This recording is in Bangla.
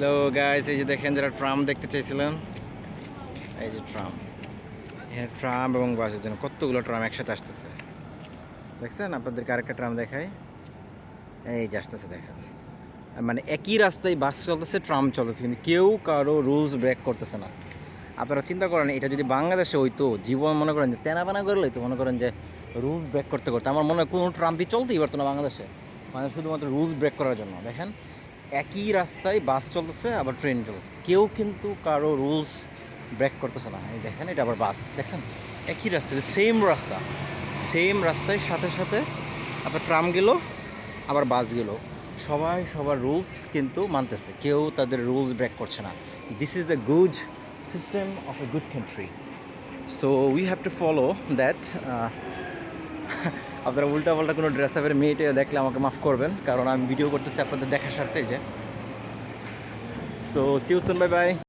হ্যালো গাইস এই যে দেখেন যারা ট্রাম দেখতে চাইছিলেন। এই যে ট্রাম। এখানে ট্রাম এবং বাসের জন্য কতগুলো ট্রাম একসাথে আসতেছে। দেখছেন? আপনাদেরকে আরেকটা ট্রাম দেখাই। এই যে আসতেছে, দেখেন। মানে একই রাস্তায় বাস চলতেছে, ট্রাম চলতেছে, কিন্তু কেউ কারও রুলস ব্রেক করতেছে না। আপনারা চিন্তা করেন, এটা যদি বাংলাদেশে হইতো, জীবন মনে করেন যে তেনা বানা করলে তো মনে করেন যে রুলস ব্রেক করতে করতে। আমার মনে হয় কোনো ট্রাম্পই চলতেই পারতো না বাংলাদেশে। মানে শুধুমাত্র রুলস ব্রেক করার জন্য। দেখেন? একই রাস্তায় বাস চলতেছে, আবার ট্রেন চলতেছে। কেউ কিন্তু কারও রুলস ব্রেক করতেছে না। এই দেখেন, এটা আবার বাস, দেখছেন? একই রাস্তা সেম রাস্তা সেম রাস্তায় সাথে সাথে আবার ট্রাম গেল, আবার বাস গেল। সবাই সবার রুলস কিন্তু মানতেছে, কেউ তাদের রুলস ব্রেক করছে না। This is the good system of a good country so we have to follow that আপনারা উল্টা পাল্টা কোনো ড্রেস আপের মেয়েটে দেখলে আমাকে মাফ করবেন, কারণ আমি ভিডিও করতেছি আপনাদের দেখার স্বার্থে যে। So see you soon bye bye